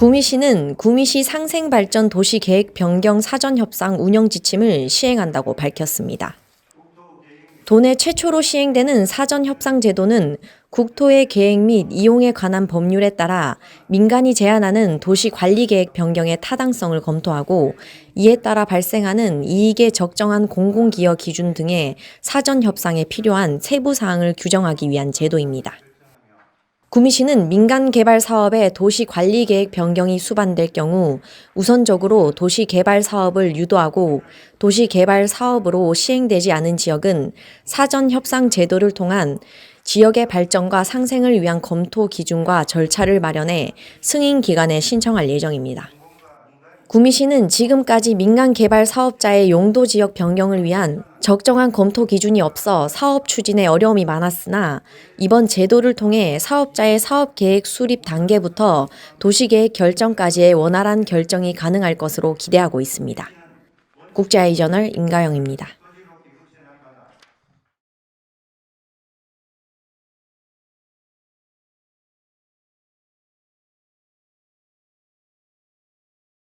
구미시는 구미시 상생발전 도시계획 변경 사전협상 운영 지침을 시행한다고 밝혔습니다. 도내 최초로 시행되는 사전협상 제도는 국토의 계획 및 이용에 관한 법률에 따라 민간이 제안하는 도시관리계획 변경의 타당성을 검토하고 이에 따라 발생하는 이익에 적정한 공공기여 기준 등의 사전협상에 필요한 세부 사항을 규정하기 위한 제도입니다. 구미시는 민간 개발 사업에 도시 관리 계획 변경이 수반될 경우 우선적으로 도시 개발 사업을 유도하고 도시 개발 사업으로 시행되지 않은 지역은 사전 협상 제도를 통한 지역의 발전과 상생을 위한 검토 기준과 절차를 마련해 승인 기관에 신청할 예정입니다. 구미시는 지금까지 민간 개발 사업자의 용도 지역 변경을 위한 적정한 검토 기준이 없어 사업 추진에 어려움이 많았으나 이번 제도를 통해 사업자의 사업 계획 수립 단계부터 도시계획 결정까지의 원활한 결정이 가능할 것으로 기대하고 있습니다. 국제아이저널 임가영입니다.